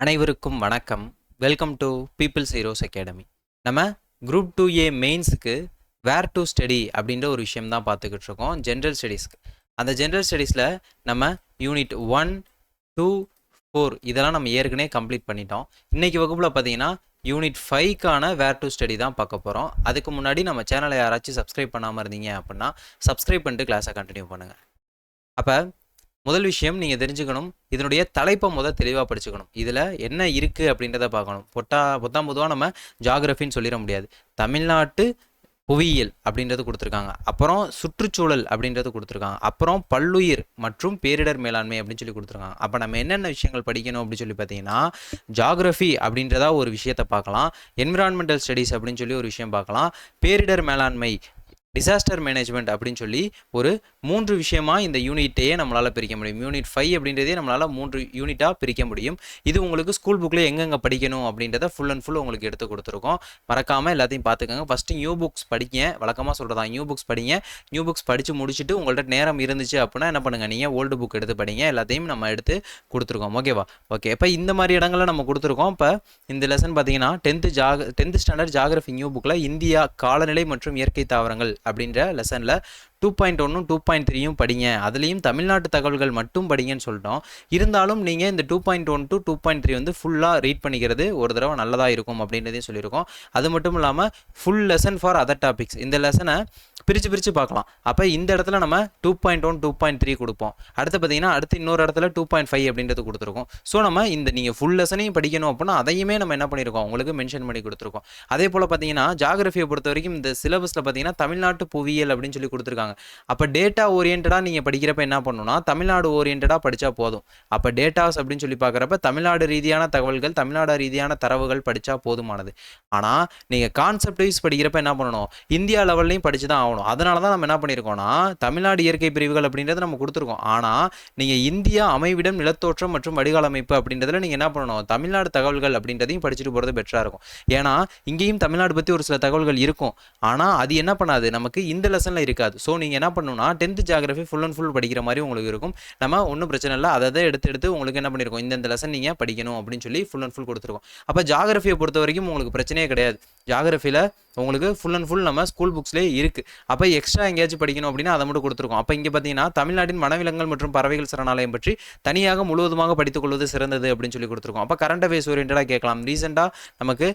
அனைவருக்கும் வணக்கம். Welcome to peoples heroes academy நம்ம குரூப் டூ ஏ மெயின்ஸுக்கு வேர் டு ஸ்டடி அப்படின்ற ஒரு விஷயம் தான் பார்த்துக்கிட்டு இருக்கோம். ஜென்ரல் ஸ்டடீஸ்க்கு அந்த ஜென்ரல் ஸ்டடீஸில் நம்ம யூனிட் ஒன் டூ ஃபோர் இதெல்லாம் நம்ம ஏற்கனவே கம்ப்ளீட் பண்ணிட்டோம். இன்றைக்கி வகுப்பில் பார்த்தீங்கன்னா யூனிட் ஃபைவ்க்கான வேர் டு ஸ்டடி தான் பார்க்க போகிறோம் அதுக்கு முன்னாடி நம்ம சேனலை யாராச்சும் சப்ஸ்கிரைப் பண்ணாமல் இருந்தீங்க அப்படின்னா சப்ஸ்கிரைப் பண்ணிட்டு கிளாஸை கண்டினியூ பண்ணுங்கள் அப்போ முதல் விஷயம் நீங்கள் தெரிஞ்சுக்கணும். இதனுடைய தலைப்பை முதல் தெளிவாக படிச்சுக்கணும். இதில் என்ன இருக்குது அப்படின்றத பார்க்கணும். பொட்டா பொத்தாம் பொதுவாக நம்ம ஜாகிரஃபின்னு சொல்லிட முடியாது. தமிழ்நாட்டு புவியியல் அப்படின்றது கொடுத்துருக்காங்க. அப்புறம் சுற்றுச்சூழல் அப்படின்றது கொடுத்துருக்காங்க. அப்புறம் பல்லுயிர் மற்றும் பேரிடர் மேலாண்மை அப்படின்னு சொல்லி கொடுத்துருக்காங்க. அப்போ நம்ம என்னென்ன விஷயங்கள் படிக்கணும் அப்படின்னு சொல்லி பார்த்தீங்கன்னா ஜாகிரஃபி அப்படின்றதா ஒரு விஷயத்தை பார்க்கலாம். என்விரான்மெண்டல் ஸ்டடீஸ் அப்படின்னு சொல்லி ஒரு விஷயம் பார்க்கலாம். பேரிடர் மேலாண்மை டிசாஸ்டர் மேனேஜ்மெண்ட் அப்படின்னு சொல்லி ஒரு மூன்று விஷயமாக இந்த யூனிட்டையே நம்மளால் பிரிக்க முடியும். யூனிட் ஃபைவ் அப்படின்றதே நம்மளால் மூன்று யூனிட்டாக பிரிக்க முடியும். இது உங்களுக்கு ஸ்கூல் புக்கில் எங்கெங்கே படிக்கணும் அப்படின்றத ஃபுல் அண்ட் ஃபுல் உங்களுக்கு எடுத்து கொடுத்துருக்கோம். மறக்காமல் எல்லாத்தையும் பார்த்துக்கோங்க. ஃபஸ்ட்டு நியூ புக்ஸ் படிங்க. வழக்கமாக சொல்கிறதா நியூ புக்ஸ் படிங்க. நியூ புக்ஸ் படித்து முடிச்சுட்டு உங்கள்கிட்ட நேரம் இருந்துச்சு அப்படின்னா என்ன பண்ணுங்கள் நீங்கள் ஓல்டு புக் எடுத்து படிங்க. எல்லாத்தையும் நம்ம எடுத்து கொடுத்துருக்கோம். ஓகேவா ஓகே இப்போ இந்த மாதிரி இடங்களில் நம்ம கொடுத்துருக்கோம். இப்போ இந்த லெசன் பார்த்தீங்கன்னா டென்த்து ஜாக டென்த் ஸ்டாண்டர்ட் ஜாகிரஃபி நியூ புக்கில் இந்தியா காலநிலை மற்றும் இயற்கை தாவரங்கள் அப்படின்ற லெசனில் டூ பாயிண்ட் ஒன்றும் டூ பாயிண்ட் த்ரீயும் படிங்க. அதுலேயும் தமிழ்நாட்டு தகவல்கள் மட்டும் படிங்கன்னு சொல்லிட்டோம். இருந்தாலும் நீங்கள் இந்த two point one to two point three வந்து ஃபுல்லாக ரீட் பண்ணிக்கிறது ஒரு தடவை நல்லதாக இருக்கும் அப்படின்றதையும் சொல்லியிருக்கோம். அது மட்டும் இல்லாமல் full lesson for other topics இந்த லெசனை பிரித்து பிரித்து பார்க்கலாம். அப்போ இந்த இடத்துல நம்ம two point one two point three கொடுப்போம். அடுத்து பார்த்தீங்கன்னா அடுத்து இன்னொரு இடத்துல டூ பாயிண்ட் ஃபைவ் அப்படின்றது கொடுத்துருக்கோம். ஸோ நம்ம இந்த நீங்கள் ஃபுல் லெசனையும் படிக்கணும் அப்படின்னா அதையுமே நம்ம என்ன பண்ணியிருக்கோம்? உங்களுக்கு மென்ஷன் பண்ணி கொடுத்துருக்கோம். அதே போல் பார்த்தீங்கன்னா ஜாகிரஃபியை பொறுத்த வரைக்கும் இந்த சிலபஸில் பார்த்தீங்கன்னா தமிழ்நாட்டு புவியியல் அப்படின்னு சொல்லி கொடுத்துருக்காங்க. அப்போ டேட்டா ஓரியன்டாக நீங்கள் படிக்கிறப்ப என்ன பண்ணணும்னா தமிழ்நாடு ஓரியன்டாக படித்தா போதும். அப்போ டேட்டாஸ் அப்படின்னு சொல்லி பார்க்குறப்ப தமிழ்நாடு ரீதியான தகவல்கள் தமிழ்நாடு ரீதியான தரவுகள் படித்தா போதுமானது. ஆனால் நீங்கள் கான்செப்ட் வைஸ் படிக்கிறப்ப என்ன பண்ணணும்? இந்தியா லெவல்லையும் படித்து தான் ஆகணும். அதனால தான் நம்ம என்ன பண்ணியிருக்கோம்னா தமிழ்நாடு இயற்கை பிரிவுகள் அப்படின்றத நம்ம கொடுத்துருக்கோம். ஆனால் நீங்கள் இந்தியா அமைவிடம் நிலத்தோற்றம் மற்றும் வடிகால் அமைப்பு அப்படின்றதுல நீங்கள் என்ன பண்ணணும்? தமிழ்நாடு தகவல்கள் அப்படின்றதையும் படிச்சுட்டு போகிறது பெட்டராக இருக்கும். ஏன்னா இங்கேயும் தமிழ்நாடு பற்றி ஒரு சில தகவல்கள் இருக்கும். ஆனால் அது என்ன பண்ணாது? நமக்கு இந்த லெசனில் இருக்காது. ஸோ நீங்கள் என்ன பண்ணணும்னா tenth geography full and full படிக்கிற மாதிரி உங்களுக்கு இருக்கும். நம்ம ஒன்றும் பிரச்சனை இல்லை. அதை அதை எடுத்து எடுத்து உங்களுக்கு என்ன பண்ணியிருக்கோம் இந்த லெசன் நீங்கள் படிக்கணும் அப்படின்னு சொல்லி ஃபுல் அண்ட் ஃபுல் கொடுத்துருக்கோம். அப்போ ஜாகிரஃபியை பொறுத்த வரைக்கும் உங்களுக்கு பிரச்சனையே கிடையாது. ஜாகிரஃபியில் உங்களுக்கு ஃபுல் அண்ட் ஃபுல் நம்ம ஸ்கூல் புக்ஸ்லேயே இருக்குது அப்போ எக்ஸ்ட்ரா எங்கேயாச்சும் படிக்கணும் அப்படின்னா அதை மட்டும் கொடுத்துருக்கோம். அப்போ இங்கே பார்த்தீங்கன்னா தமிழ்நாட்டின் வனவிலங்குகள் மற்றும் பறவைகள் சரணாலயம் பற்றி தனியாக முழுவதுமாக படித்துக்கொள்வது சிறந்தது அப்படின்னு சொல்லி கொடுத்துருக்கோம். அப்போ கரண்ட் அஃபேர்ஸ் ஓரியன்டாக கேட்கலாம். ரீசெண்டாக நமக்கு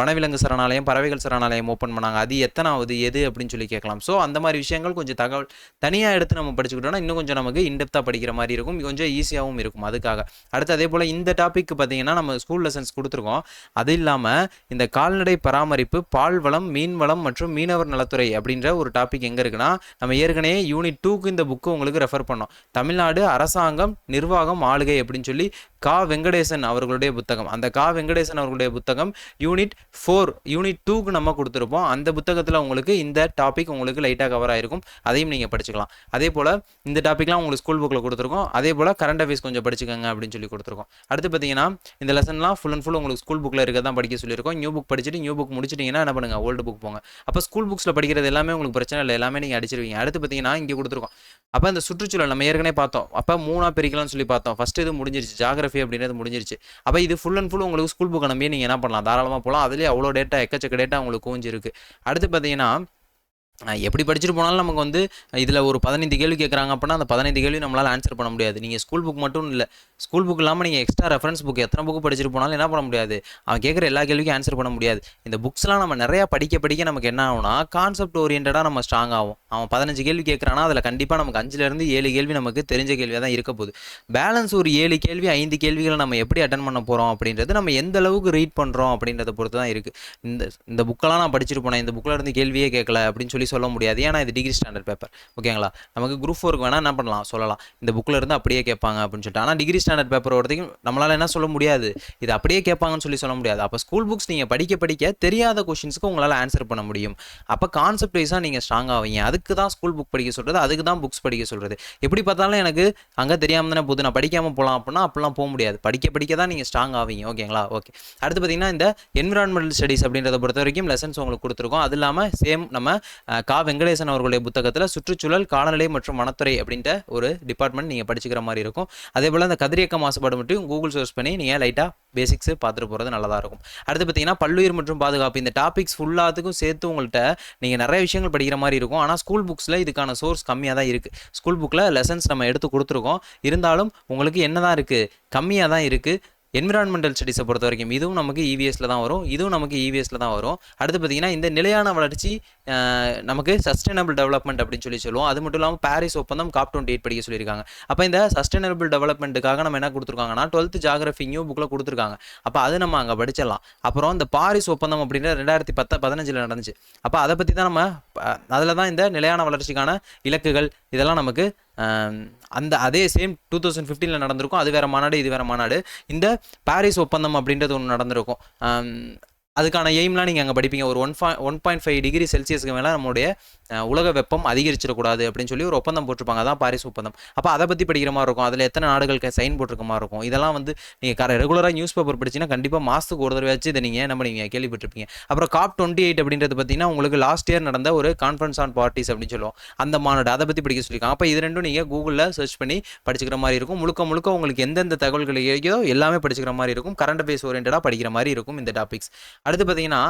வனவிலங்கு சரணாலயம் பறவைகள் சரணாலயம் ஓப்பன் பண்ணாங்க. அது எத்தனாவது எது அப்படின்னு சொல்லி கேட்கலாம். ஸோ அந்த மாதிரி விஷயங்கள் கொஞ்சம் தகவல் தனியாக எடுத்து நம்ம படிச்சுக்கிட்டோம்னா இன்னும் கொஞ்சம் நமக்கு இன்டெப்த்தாக படிக்கிற மாதிரி இருக்கும். கொஞ்சம் ஈஸியாகவும் இருக்கும் அதுக்காக. அடுத்து அதே போல் இந்த டாபிக் பார்த்தீங்கன்னா நம்ம ஸ்கூல் லெசன்ஸ் கொடுத்துருக்கோம். அது இல்லாமல் இந்த கால்நடை பராமரிப்பு பால் வளம் மீன் வளம் மற்றும் மீனவர் நலத்துறை அப்படின்ற ஒரு டாபிக் எங்கே இருக்குன்னா நம்ம ஏற்கனவே யூனிட் டூக்கு இந்த புக்கு உங்களுக்கு ரெஃபர் பண்ணோம். தமிழ்நாடு அரசாங்கம் நிர்வாகம் ஆளுகை அப்படின்னு சொல்லி கா வெங்கடேசன் அவர்களுடைய புத்தகம். அந்த கா வெங்கடேசன் அவர்களுடைய புத்தகம் யூனிட் ஃபோர் யூனிட் டூக்கு நம்ம கொடுத்துருப்போம். அந்த புத்தகத்தில் உங்களுக்கு இந்த டாபிக் உங்களுக்கு லைட்டாக கவர் ஆயிருக்கும். அதையும் நீங்கள் படிச்சுக்கலாம். அதே போல் இந்த டாப்பிக்லாம் உங்களுக்கு ஸ்கூல் புக்கில் கொடுத்துருக்கோம். அதே போல் கரண்ட் அஃபேர்ஸ் கொஞ்சம் படிச்சுக்கோங்க அப்படின்னு சொல்லி கொடுத்துருக்கோம். அடுத்து பார்த்தீங்கன்னா இந்த லெசன்லாம் ஃபுல் அண்ட் ஃபுல் உங்களுக்கு ஸ்கூல் புக்கில் இருக்க தான் படிக்க சொல்லியிருக்கோம். நியூ புக் படிச்சுட்டு நியூ புக் முடிச்சிட்டிங்கன்னா என்ன பண்ணுங்கள் ஓல்டு புக் போங்க. அப்போ ஸ்கூல் புக்ஸில் படிக்கிறது எல்லாமே உங்களுக்கு பிரச்சனை இல்லை. எல்லாமே நீங்கள் அடிச்சிருவீங்க. அடுத்து பார்த்தீங்கன்னா இங்கே கொடுத்துருக்கோம். அப்போ அந்த சுற்றுச்சூழல் நம்ம ஏற்கனவே பார்த்தோம். அப்போ மூணாக பிரிக்கலாம்னு சொல்லி பார்த்தோம். ஃபஸ்ட்டு இது முடிஞ்சிருச்சு. ஜாகிரஃபி அப்படின்றது முடிஞ்சிருச்சு. அப்போ இது ஃபுல் அண்ட் ஃபுல் உங்களுக்கு ஸ்கூல் புக்கை நம்பி நீங்கள் என்ன பண்ணலாம்? தாராளமாக போகலாம் அதுலேயே அவ்வளோ டேட்டா எக்கச்சக்க டேட்டா உங்களுக்கு குவிஞ்சிருக்கு அடுத்து பார்த்தீங்கன்னா எப்படி படிச்சுட்டு போனாலும் நமக்கு வந்து இதில் ஒரு பதினைந்து கேள்வி கேட்குறாங்க அப்படின்னா அந்த பதினைந்து கேள்வி நம்மளால் ஆன்சர் பண்ண முடியாது. நீங்கள் ஸ்கூல் புக் மட்டும் இல்லை ஸ்கூல் புக் இல்லாமல் நீங்கள் எக்ஸ்ட்ரா ரெஃபரன்ஸ் புக் எத்தனை புக்கு படிச்சுட்டு போனாலும் என்ன பண்ண முடியாது? அவன் கேட்குற எல்லா கேள்விக்கும் ஆன்சர் பண்ண முடியாது. இந்த புக்ஸ்லாம் நம்ம நிறையா படிக்க படிக்க நமக்கு என்ன ஆகும்னா கான்செப்ட் ஓரியன்டாக நம்ம ஸ்ட்ராங் ஆகும். அவன் பதினஞ்சு கேள்வி கேட்குறான்னா அதில் கண்டிப்பாக நமக்கு அஞ்சுலேருந்து ஏழு கேள்வி நமக்கு தெரிஞ்ச கேள்வியாக தான் இருக்க போகுது. பேலன்ஸ் ஒரு ஏழு கேள்வி ஐந்து கேள்விகளை நம்ம எப்படி அட்டன் பண்ண போகிறோம் அப்படின்றது நம்ம எந்த அளவுக்கு ரீட் பண்ணுறோம் அப்படின்றத பொறுத்து தான் இருக்குது இந்த இந்த புக்கெல்லாம் நான் படிச்சுட்டு போனேன் இந்த புக்கில் இருந்து கேள்வியே கேட்கல அப்படின்னு சொல்லி சொல்ல முடியாது. ஏன்னா இது டிகிரி ஸ்டாண்டர்ட் பேப்பர் ஓகேங்களா? நமக்கு குரூப் ஃபோருக்கு வேணால் என்ன பண்ணலாம்? சொல்லலாம். இந்த புக்கில் இருந்து அப்படியே கேட்பாங்க அப்படின்னு சொல்லிட்டு. ஆனால் டிகிரி ஸ்டாண்டர்ட் பேப்பர் ஒருத்தையும் நம்மளால் என்ன சொல்ல முடியாது? இது அப்படியே கேட்பாங்கன்னு சொல்லி சொல்ல முடியாது. அப்போ ஸ்கூல் புக்ஸ் நீங்கள் படிக்க படிக்க தெரியாத கொஷின்ஸ்க்கு உங்களால் ஆன்சர் பண்ண முடியும். அப்போ கான்செப்ட் வைஸாக நீங்கள் ஸ்ட்ராங் ஆவீங்க. அதுக்கு தான் ஸ்கூல் புக் படிக்க சொல்கிறது அதுக்கு தான் புக்ஸ் படிக்க சொல்கிறது எப்படி பார்த்தாலும் எனக்கு அங்கே தெரியாமல் தானே போகுது. நான் படிக்காமல் போகலாம் அப்படின்னா அப்படிலாம் போக முடியாது. படிக்க படிக்க தான் நீங்கள் ஸ்ட்ராங் ஆவீங்க. ஓகேங்களா? ஓகே. அடுத்து பார்த்தீங்கன்னா இந்த என்விரான்மெண்டல் ஸ்டடீஸ் அப்படின்றத பொறுத்த வரைக்கும் லெசன்ஸ் உங்களுக்கு கொடுத்துருக்கோம். அது இல்லாமல் சேம் நம்ம கா. வெங்கடேசன் அவர்களுடைய புத்தகத்தில் சுற்றுச்சூழல் காலநிலை மற்றும் வனத்துறை அப்படின்ற ஒரு டிபார்ட்மெண்ட் நீங்கள் படிச்சுக்கிற மாதிரி இருக்கும். அதே போல் அந்த கதிரியக்க மாசுபாடு மட்டும் கூகுள் சர்ச் பண்ணி நீங்கள் லைட்டாக பேசிக்ஸ் பார்த்துட்டு போகிறது நல்லதாக இருக்கும். அடுத்து பார்த்தீங்கன்னா பல்லுயிர் மற்றும் பாதுகாப்பு. இந்த டாபிக்ஸ் ஃபுல்லாத்துக்கும் சேர்த்து உங்கள்கிட்ட நீங்கள் நிறைய விஷயங்கள் படிக்கிற மாதிரி இருக்கும். ஆனால் ஸ்கூல் புக்ஸில் இதுக்கான சோர்ஸ் கம்மியாக தான் இருக்குது ஸ்கூல் புக்கில் லெசன்ஸ் நம்ம எடுத்து கொடுத்துருக்கோம். இருந்தாலும் உங்களுக்கு என்ன தான் இருக்குது கம்மியாக தான் இருக்குது என்விரான்மெண்டல் ஸ்டடிஸை பொறுத்த வரைக்கும் இதுவும் நமக்கு இவிஎஸில் தான் வரும். இதுவும் நமக்கு இவிஎஸில் தான் வரும். அடுத்து பார்த்தீங்கன்னா இந்த நிலையான வளர்ச்சி நமக்கு சஸ்டைனபிள் டெவலப்மெண்ட் அப்படின்னு சொல்லி சொல்லுவோம். அது மட்டும் இல்லாமல் பாரிஸ் ஒப்பந்தம் காப் டுவெண்ட்டி எயிட் படிக்க சொல்லியிருக்காங்க. அப்போ இந்த சஸ்டைனபிள் டெவலப்மெண்ட்டுக்காக நம்ம என்ன கொடுத்துருக்காங்கன்னா டுவெல்த் ஜாகிரஃபிங்கும் புக்கில் கொடுத்துருக்காங்க. அப்போ அது நம்ம அங்கே படிச்சிடலாம். அப்புறம் இந்த பாரிஸ் ஒப்பந்தம் அப்படின்ற ரெண்டாயிரத்தி பத்து பதினஞ்சில் நடந்துச்சு. அப்போ அதை பற்றி தான் நம்ம அதில் தான் இந்த நிலையான வளர்ச்சிக்கான இலக்குகள் இதெல்லாம் நமக்கு அந்த அதே சேம் டூ தௌசண்ட் ஃபிஃப்டீனில் நடந்திருக்கும். அது வேறு மாநாடு இது வேறு மாநாடு. இந்த பாரிஸ் ஒப்பந்தம் அப்படின்றது ஒன்று நடந்திருக்கும். அதுக்கான எய்ம்லாம் நீங்கள் அங்கே படிப்பீங்க. ஒரு one one point five degree செல்சியஸ்க்கு மேலே நம்மளுடைய உலக வெப்பம் அதிகரிச்சிடக்கூடாது அப்படின்னு சொல்லி ஒரு ஒப்பந்தம் போட்டிருப்பாங்க. அதான் பாரிஸ் ஒப்பந்தம். அப்போ அதை பற்றி படிக்கிற மாதிரி இருக்கும். அதில் எத்தனை நாடுகளுக்கு சைன் போட்டிருக்க மாதிரி இருக்கும். இதெல்லாம் வந்து நீங்கள் கர ரெகுலராக நியூஸ் பேப்பர் படிச்சிங்கன்னா கண்டிப்பாக மாதத்துக்கு ஒரு தடவை வச்சு இதை நீங்கள் என்ன பண்ணுவீங்க கேள்விப்பட்டிருப்பீங்க. அப்புறம் காப் டுவெண்ட்டி எயிட் அப்படின்றது பார்த்தீங்கன்னா உங்களுக்கு லாஸ்ட் இயர் நடந்த ஒரு கான்ஃபரன்ஸ் ஆன் பார்ட்டிஸ் அப்படின்னு சொல்லுவோம். அந்த மாநாடு அதை பற்றி படிக்க சொல்லியிருக்காங்க. அப்போ இது ரெண்டும் நீங்கள் கூகுளில் சர்ச் பண்ணி படிச்சுக்கிற மாதிரி இருக்கும். முழுக்க முழுக்க உங்களுக்கு எந்தெந்த தகவல்கள் கிடைக்குதோ எல்லாமே படிச்சுக்கிற மாதிரி இருக்கும். கரண்ட் பேஸ் ஓரியன்டாக படிக்கிற மாதிரி இருக்கும் இந்த டாபிக்ஸ் அடுத்து பார்த்தீங்கன்னா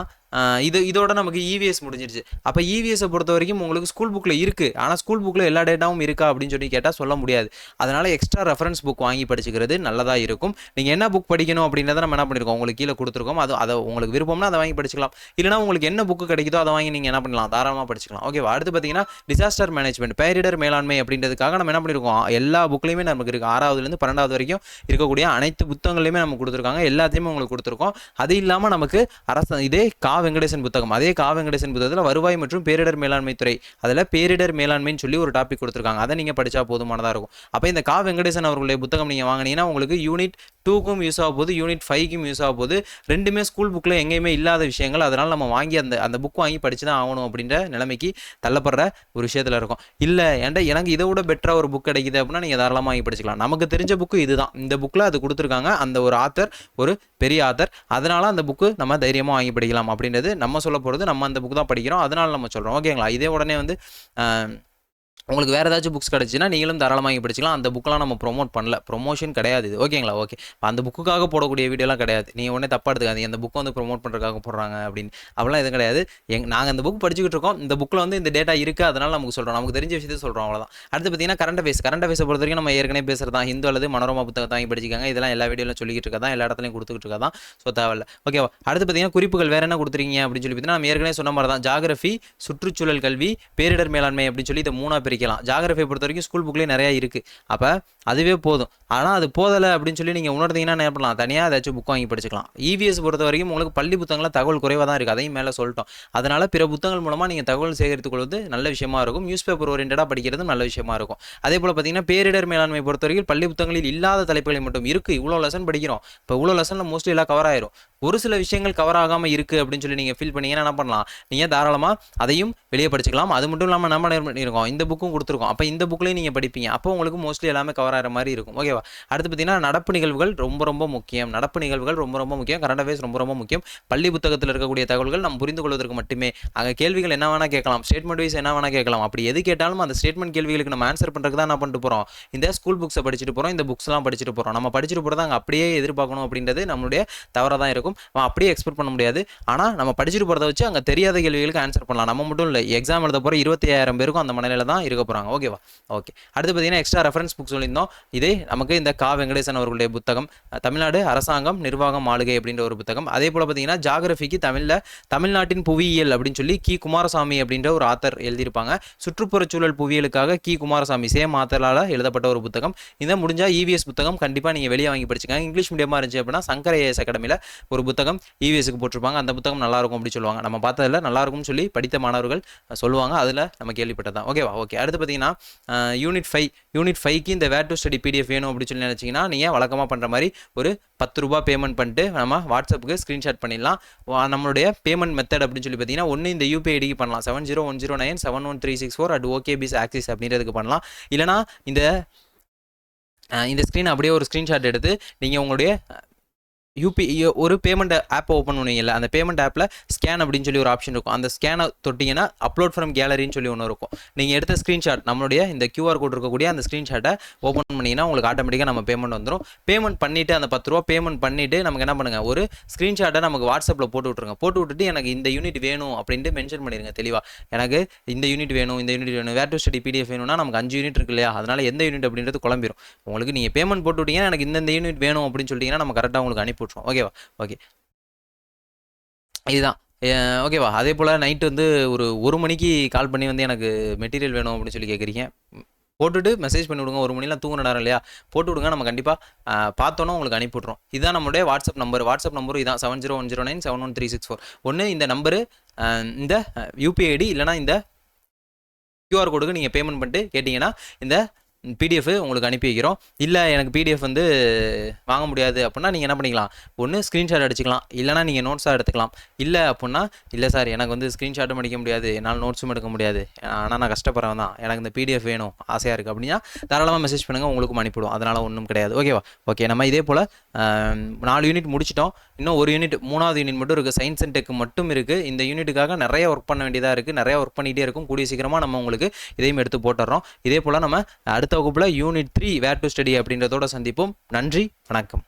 இது இதோட நமக்கு இவிஎஸ் முடிஞ்சிருச்சு. அப்போ இவிஎஸை பொறுத்த வரைக்கும் உங்களுக்கு ஸ்கூல் புக்கில் இருக்குது ஆனால் ஸ்கூல் புக்கில் எல்லா டேட்டாவும் இருக்கா அப்படின்னு சொல்லி கேட்டால் சொல்ல முடியாது. அதனால் எக்ஸ்ட்ரா ரெஃபரன்ஸ் புக் வாங்கி படிச்சுக்கிறது நல்லதாக இருக்கும். நீங்கள் என்ன புக் படிக்கணும் அப்படின்றத நம்ம என்ன பண்ணியிருக்கோம் உங்களுக்கு கீழே கொடுத்துருக்கோம். அது அதை உங்களுக்கு விருப்பம்னா அதை வாங்கி படிச்சுக்கலாம். இல்லைனா உங்களுக்கு என்ன புக்கு கிடைக்குதோ அதை வாங்கி நீங்கள் என்ன பண்ணலாம்? தாராளமாக படிச்சுக்கலாம். ஓகேவா அடுத்து பார்த்தீங்கன்னா டிசாஸ்டர் மேனேஜ்மெண்ட் பேரிடர் மேலாண்மை அப்படின்றதுக்காக நம்ம என்ன பண்ணியிருக்கோம் எல்லா புக்லேயுமே நமக்கு இருக்குது ஆறாவதுலேருந்து பன்னெண்டாவது வரைக்கும் இருக்கக்கூடிய அனைத்து புத்தகங்களையுமே நம்ம கொடுத்துருக்காங்க. எல்லாத்தையுமே உங்களுக்கு கொடுத்துருக்கோம். அது இல்லாமல் நமக்கு அரசு இதே காவ வெங்கடேசன் புத்தகம். அதே கா வெங்கடேசன் புத்தகத்தில் வருவாய் மற்றும் பேரிடர் மேலாண்மை துறை அதில் பேரிடர் மேலாண்மைன்னு சொல்லி ஒரு டாபிக் கொடுத்துருக்காங்க. அதை நீங்கள் படித்தா போதுமானதாக இருக்கும். அப்போ இந்த கா வெங்கடேசன் அவர்களுடைய புத்தகம் நீங்கள் வாங்கினீங்கன்னா உங்களுக்கு யூனிட் டூக்கும் யூஸ் ஆக போகுது யூனிட் ஃபைவ்க்கும் யூஸ் ஆக போகுது. ரெண்டுமே ஸ்கூல் புக்கில் எங்கேயுமே இல்லாத விஷயங்கள். அதனால் நம்ம வாங்கி அந்த அந்த புக் வாங்கி படிச்சு தான் ஆகணும் அப்படின்ற நிலைமைக்கு தள்ளப்படுற ஒரு விஷயத்தில் இருக்கும். இல்லை ஏன்டா எனக்கு இதை விட பெட்டராக ஒரு புக் கிடைக்குது அப்படின்னா நீங்கள் தாராளமாக வாங்கி படிச்சுக்கலாம். நமக்கு தெரிஞ்ச புக்கு இதுதான். இந்த புக்கில் அது கொடுத்துருக்காங்க. அந்த ஒரு ஆத்தர் ஒரு பெரிய ஆத்தர் அதனால் அந்த புக்கு நம்ம தைரியமாக வாங்கி படிக்கலாம். அப்படி அப்படின்றது நம்ம சொல்ல போகிறது நம்ம அந்த புக் தான் படிக்கிறோம். அதனால் நம்ம சொல்கிறோம் ஓகேங்களா இதே உடனே வந்து உங்களுக்கு வேறு ஏதாச்சும் புக்ஸ் கிடச்சின்னா நீங்களும் தாராளமாக வாங்கி படிச்சுக்கலாம். அந்த புக்கெலாம் நம்ம ப்ரோமோட் பண்ணல. ப்ரொமோஷன் கிடையாது இது. ஓகேங்களா ஓகே அந்த புக்குக்காக போடக்கூடிய வீடியோலாம் கிடையாது. நீங்கள் உடனே தப்பாக எடுத்துக்காதீங்க. அந்த புக்கை வந்து ப்ரோமோட் பண்ணுறதுக்காக போடுறாங்க அப்படின்னு. அப்படிலாம் எதுவும் கிடையாது. எங் நாங்கள் அந்த புக் படிச்சுக்கிட்டு இருக்கோம். இந்த புக்கில் வந்து இந்த டேட்டா இருக்குது அதனால் நமக்கு சொல்கிறோம் நமக்கு தெரிஞ்ச விஷயத்தை சொல்கிறோம் அவ்வளோதான் அடுத்து பார்த்தீங்கன்னா கரண்ட் அஃபேர்ஸ் கரண்ட் அஃபேர்ஸை பொறுத்த வரைக்கும் நம்ம ஏற்கனவே பேசுகிறதான் ஹிந்து அல்லது மனோரமா புத்தகத்தை வாங்கி படிச்சிக்காங்க. இதெல்லாம் எல்லா வீடியோலையும் சொல்லிக்கிட்டு இருக்கா எல்லா இடத்துலையும் கொடுத்துக்கிட்டு இருக்கா தான் ஸோ தேவையில்ல ஓகேவா அடுத்து பார்த்தீங்கன்னா குறிப்புகள் வேறு என்ன கொடுத்துருக்கீங்க அப்படின்னு சொல்லி பார்த்தீங்கன்னா நம்ம ஏற்கனவே சொன்ன மாதிரி தான் ஜாகிரஃபி சுற்றுச்சூழல் கல்வி பேரிடர் மேலாண்மை அப்படின்னு சொல்லி இதை மூணாக படிக்கலாம். ஜாகிரஃபியை பொறுத்த வரைக்கும் ஸ்கூல் புக்லேயே நிறையா இருக்குது அப்போ அதுவே போதும். ஆனால் அது போதலை அப்படின்னு சொல்லி நீங்கள் உணர்ந்தீங்கன்னா என்ன பண்ணலாம்? தனியாக ஏதாச்சும் புக் வாங்கி படிச்சுக்கலாம். இவிஎஸ் பொறுத்த வரைக்கும் உங்களுக்கு பள்ளி புத்தகங்களில் தகவல் குறைவாக தான் இருக்குது அதையும் மேலே சொல்லிட்டோம். அதனால் பிற புத்தகங்கள் மூலமாக நீங்கள் தகவல் சேகரித்துக் கொள்வது நல்ல விஷயமா இருக்கும். நியூஸ் பேப்பர் ஓரியன்டாக படிக்கிறதும் நல்ல விஷயமா இருக்கும். அதே போல் பார்த்தீங்கன்னா பேரிடர் மேலாண்மை பொறுத்த வரைக்கும் பள்ளி புத்தகங்களில் இல்லாத தலைப்புகளை மட்டும் இருக்குது இவ்வளோ லெசன் படிக்கிறோம். இப்போ இவ்வளோ லெசனில் மோஸ்ட்லி எல்லாம் கவர் ஆயிரும். ஒரு சில விஷயங்கள் கவர் ஆகாமல் இருக்குது அப்படின்னு சொல்லி நீங்கள் ஃபீல் பண்ணீங்கன்னா என்ன பண்ணலாம்? நீங்கள் தாராளமாக அதையும் வெளியே படிச்சுக்கலாம். அது மட்டும் இல்லாமல் நம்ம என்ன பண்ணியிருக்கோம் இந்த புக்கும் கொடுத்துருக்கோம். அப்போ இந்த புக்லேயும் நீங்கள் படிப்பீங்க. அப்போ உங்களுக்கு மோஸ்ட்லி எல்லாமே கவர் ஆகிற மாதிரி இருக்கும். ஓகேவா அடுத்து பார்த்தீங்கன்னா நடப்பு நிகழ்வுகள் ரொம்ப ரொம்ப முக்கியம். நடப்பு நிகழ்வுகள் ரொம்ப ரொம்ப முக்கியம். கரண்ட் அஃபேர்ஸ் ரொம்ப ரொம்ப முக்கியம். பள்ளி புத்தகத்தில் இருக்கக்கூடிய தகவல்கள் நம்ம புரிந்து கொள்வதற்கு மட்டுமே. அங்கே கேள்விகள் என்ன வேணால் கேட்கலாம். ஸ்டேட்மெண்ட் வைஸ் என்ன வேணால் கேட்கலாம். அப்படி எது கேட்டாலும் அந்த ஸ்டேட்மெண்ட் கேள்விகளுக்கு நம்ம ஆன்சர் பண்ணுறதுக்கு தான் என்ன பண்ணிட்டு போகிறோம் இந்த ஸ்கூல் புக்ஸை படிச்சுட்டு போகிறோம் இந்த புக்ஸ்லாம் படிச்சுட்டு போகிறோம் நம்ம படிச்சுட்டு போகிறத அங்கே அப்படியே எதிர்பார்க்கணும் அப்படின்றது நம்மளுடைய தவறாக தான் இருக்கும். அப்படியே எக்ஸ்பெக்ட் பண்ண முடியாது. ஆனால் நம்ம படிச்சுட்டு போகிறத வச்சு அங்கே தெரியாத கேள்விகளுக்கு ஆன்சர் பண்ணலாம். நம்ம மட்டும் இல்லை எக்ஸாம் எழுத போகிற இருபத்தி ஐயாயிரம் பேருக்கும் அந்த மனநிலை தான் இருக்க போகிறாங்க ஓகேவா ஓகே அடுத்து பார்த்தீங்கன்னா எக்ஸ்ட்ரா ரெஃபரன்ஸ் புக் சொல்லியிருந்தோம். இதே நமக்கு இந்த கா வெங்கடேசன் அவர்களுடைய புத்தகம். தமிழ்நாடு அரசாங்கம் நிர்வாகம் மாளிகை அப்படின்ற ஒரு புத்தகம். அதே போல் பார்த்தீங்கன்னா ஜாகிரபிக்கு தமிழில் தமிழ்நாட்டின் புவியியல் அப்படின்னு சொல்லி கி குமாரசாமி அப்படின்ற ஒரு ஆத்தர் எழுதியிருப்பாங்க. சுற்றுப்புறச் சூழல் புவியியலுக்காக கி குமாரசாமி சேம் ஆத்தரால் எழுதப்பட்ட ஒரு புத்தகம். இதை முடிஞ்சால் இவிஎஸ் புத்தகம் கண்டிப்பாக நீங்கள் வெளியே வாங்கி படிச்சுக்காங்க. இங்கிலீஷ் மீடியமாக இருந்துச்சு அப்படின்னா சங்கர ஏஎஸ் அகாடமியில் ஒரு புத்தகம் இவிஎஸ்க்கு போட்டிருப்பாங்க. அந்த புத்தகம் நல்லா இருக்கும் சொல்லுவாங்க. நம்ம பார்த்ததில் நல்லா இருக்கும்னு சொல்லி படித்த மாணவர்கள் சொல்லுவாங்க. அதில் நம்ம கேள்விப்பட்டதான் ஓகேவா ஓகே அடுத்து பார்த்தீங்கன்னா யூனிட் ஃபைவ் யூனிட் ஃபைவ்க்கு இந்த வேர் டு ஸ்டடி பிடிஎஃப் வேணும் அப்படின்னு சொல்லி நினச்சிங்கன்னா நீங்கள் வழக்கமாக பண்ணுற மாதிரி ஒரு பத்து ரூபா பேமெண்ட் பண்ணிட்டு நம்ம வாட்ஸ்அப்புக்கு ஸ்க்ரீன்ஷாட் பண்ணிடலாம். வா- நம்மளுடைய பேமெண்ட் மெத்தட் அப்படின்னு சொல்லி பார்த்தீங்கன்னா ஒன்று இந்த யூபிஐ ஐடிக்கு பண்ணலாம். Seven zero one zero nine seven one three six four at okbiz Axis அப்படின்றதுக்கு பண்ணலாம். இல்லைனா இந்த இந்த ஸ்க்ரீன் அப்படியே ஒரு ஸ்க்ரீன்ஷாட் எடுத்து நீங்கள் உங்களுடைய யூபி ஒரு பேமெண்ட் ஆப் ஓப்பன் பண்ணுவீங்கல்ல அந்த பேமெண்ட் ஆப்பில் ஸ்கேன் அப்படின்னு சொல்லி ஒரு ஆப்ஷன் இருக்கும். அந்த ஸ்கேனை தொட்டிங்கன்னா அப்லோட் ஃப்ரம் கேலரின்னு சொல்லி ஒன்று இருக்கும். நீங்கள் எடுத்த ஸ்க்ரீன்ஷாட் நம்மளுடைய இந்த கியூஆர் கோட் இருக்கக்கூடிய அந்த ஸ்க்ரீன்ஷாட்டை ஓப்பன் பண்ணிங்கன்னா உங்களுக்கு ஆட்டோமேட்டிக்காக நம்ம பேமெண்ட் வந்துடும் பேமெண்ட் பண்ணிவிட்டு அந்த பத்து ரூபா பேமெண்ட் பண்ணிவிட்டு நமக்கு என்ன பண்ணுங்கள் ஒரு ஸ்க்ரீன்ஷாட்டை நமக்கு வாட்ஸ்அப்பில் போட்டு விட்ருங்க போட்டு விட்டுட்டு எனக்கு இந்த யூனிட் வேணும் அப்படின்ட்டு மென்ஷன் பண்ணிடுங்க தெளிவாக எனக்கு இந்த யூனிட் வேணும் இந்த யூனிட் வேணும். வேர் டு ஸ்டடி பிடிஎஃப் வேணும்னா நமக்கு அஞ்சு யூனிட் இருக்கு இல்லையா? அதனால் எந்த யூனிட் அப்படின்றது குழம்பிடும் உங்களுக்கு நீங்கள் பேமெண்ட் போட்டு விட்டீங்கன்னா எனக்கு இந்த யூனிட் வேணும் அப்படின்னு சொல்லிட்டீங்கன்னா நம்ம கரெக்டாக உங்களுக்கு அனுப்பி போட்டுருவோம் ஓகேவா ஓகே இதுதான். ஓகேவா அதே போல் நைட்டு வந்து ஒரு ஒரு மணிக்கு கால் பண்ணி வந்து எனக்கு மெட்டீரியல் வேணும் அப்படின்னு சொல்லி கேட்குறீங்க போட்டுட்டு மெசேஜ் பண்ணி விடுங்க. ஒரு மணிலாம் தூங்குற நேரம் இல்லையா? போட்டு விடுங்க. நம்ம கண்டிப்பாக பார்த்தோன்னா உங்களுக்கு அனுப்பி விட்றோம் இதுதான் நம்மளுடைய வாட்ஸ்அப் நம்பர் வாட்ஸ்அப் நம்பரும் இதான் seven zero one zero nine seven one three six four ஒன்று இந்த நம்பரு இந்த யூபிஐடி இல்லைனா இந்த கியூஆர் கோடுக்கு நீங்கள் பேமெண்ட் பண்ணிட்டு கேட்டிங்கன்னா இந்த பிடிஎஃப் உங்களுக்கு அனுப்பி வைக்கிறோம். இல்லை எனக்கு பிடிஎஃப் வந்து வாங்க முடியாது அப்படின்னா நீங்கள் என்ன பண்ணிக்கலாம்? ஒன்று ஸ்க்ரீன்ஷாட் அடிச்சுக்கலாம். இல்லைனா நீங்கள் நோட்ஸாக எடுத்துக்கலாம். இல்லை அப்படின்னா இல்லை சார் எனக்கு வந்து ஸ்க்ரீன்ஷாட்டும் அடிக்க முடியாது. என்னால் நோட்ஸும் எடுக்க முடியாது. ஆனால் நான் கஷ்டப்படுறவன் தான். எனக்கு இந்த பிடிஎஃப் வேணும். ஆசையாக இருக்குது அப்படின்னா தாராளமாக மெசேஜ் பண்ணுங்கள் உங்களுக்கும் அனுப்பிவிடும் அதனால் ஒன்றும் கிடையாது. ஓகேவா ஓகே நம்ம இதே போல் நாலு யூனிட் முடிச்சிட்டோம். இன்னும் ஒரு யூனிட் மூணாவது யூனிட் மட்டும் இருக்குது சயின்ஸ் அண்ட் டெக் மட்டும் இருக்குது இந்த யூனிட்டுக்காக நிறைய ஒர்க் பண்ண வேண்டியதாக இருக்குது நிறைய ஒர்க் பண்ணிகிட்டே இருக்கும். கூடிய சீக்கிரமாக நம்ம உங்களுக்கு இதையும் எடுத்து போட்டுடுறோம். இதே போல் நம்ம அடுத்த வகுப்பில் unit three where to study அப்படின்றதோட சந்திப்போம். நன்றி வணக்கம்.